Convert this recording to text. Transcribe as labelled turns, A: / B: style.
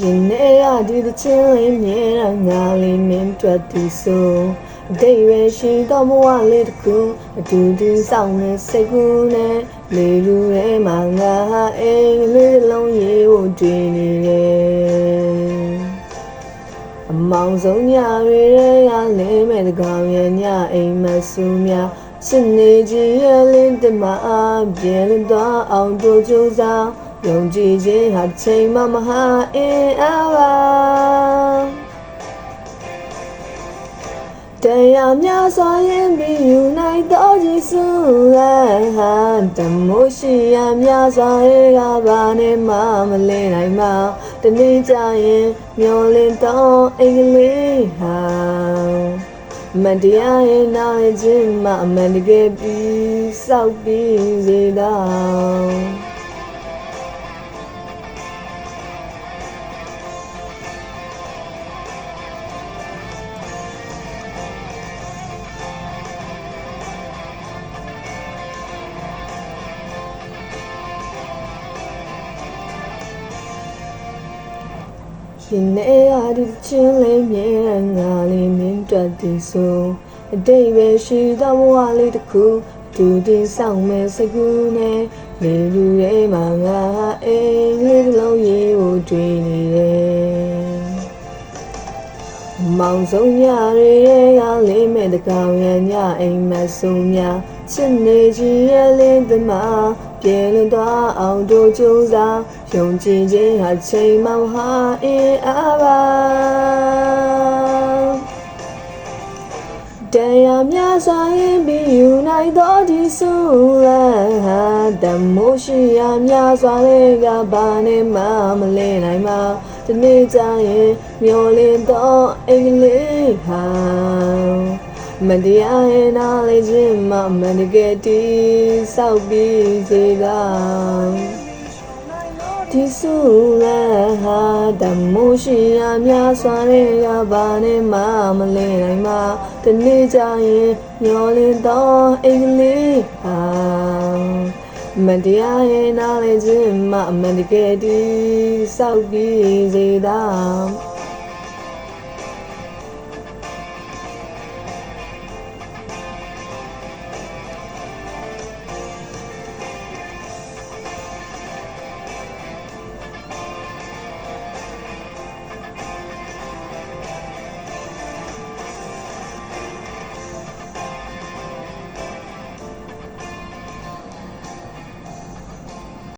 A: ရင်ထဲကဒီသချင်းလေးမြဲတာငါလေးမင်းတွေ့သည်ဆိုအတိတ်ပဲရှိတော့ဘဝလေးတစ်ခုအတူတူဆောင်နေစိတ်ကူးနဲ့လေလူထဲမှာငါဟာအိမ်လေးတစ်လုံးရေးဖို့တွေ့နေတယ်အမောင်ဆုံးညတွေကလည်းမဲ့တကောင်ရညအိမ်မဆူများစနေကြီးရဲ့လင်းတမအပြင်းတော့အောင်တို့ကြိုးစား ယုံကြည်ခြင်းဟာချိန်မမဟာအင်းအားပါတရားများစွာရင်ပြီးယူနိုင်တော့ကြီးစုလည်းဟာတမိုးရှိရများစွာရဲ့ကဘာနဲ့မှမလဲနိုင်မှာတနေ့ကျရင်မျောလင်းတော့အင်္ဂလိပ်ဟာမန်တရားရဲ့နာရဲ့ခြင်းမအမှန်တကယ်ပြီးစောက်ပြီးစေတော့ ရှင်နေရဒီချင်းလေးမြဲငါလေးမင်းတွေ့သည်ဆိုအတိတ်ပဲရှိတော့ဘဝလေးတစ်ခုဒူတင်ဆောင်မဲ့စကူနဲ့လေလူထဲမှာငါအိမ်လေးတစ်လုံးရေးကိုတွေ့နေတယ် မောင်ဆုံးညတွေကလေးမဲ့တကောင်ရညအိမ်မဆုံးများချစ်နေကြီးရဲ့လင်းသမားပြေလွန်သွားအောင်တို့ကြိုးစားယုံကြည်ခြင်းဟာချိန်မောင်ဟာအင်းအားပါတရားများဆိုင်ရင်ပြီးယူနိုင်တော့ဒီစုလန်းဟာတမိုးရှိရာများစွာတွေကဘာနဲ့မှမလဲနိုင်မှာ ဒီနေ့ကျရင်မျောလင်းတော့အင်္ဂလိပ်ဟာမတရားရဲ့နားလေးခြင်းမမန်တကယ်တီးဆောက်ပြီးစေကောင်းဒီစုလည်းဟာတမိုးရှိရာများစွာတွေကဘာနဲ့မှမလဲနိုင်မှာဒီနေ့ကျရင်မျောလင်းတော့အင်္ဂလိပ်ဟာ မန်တရားရဲ့နားလေးခြင်းမမန်တကယ်တီးဆောက်ပြီးစေကောင်း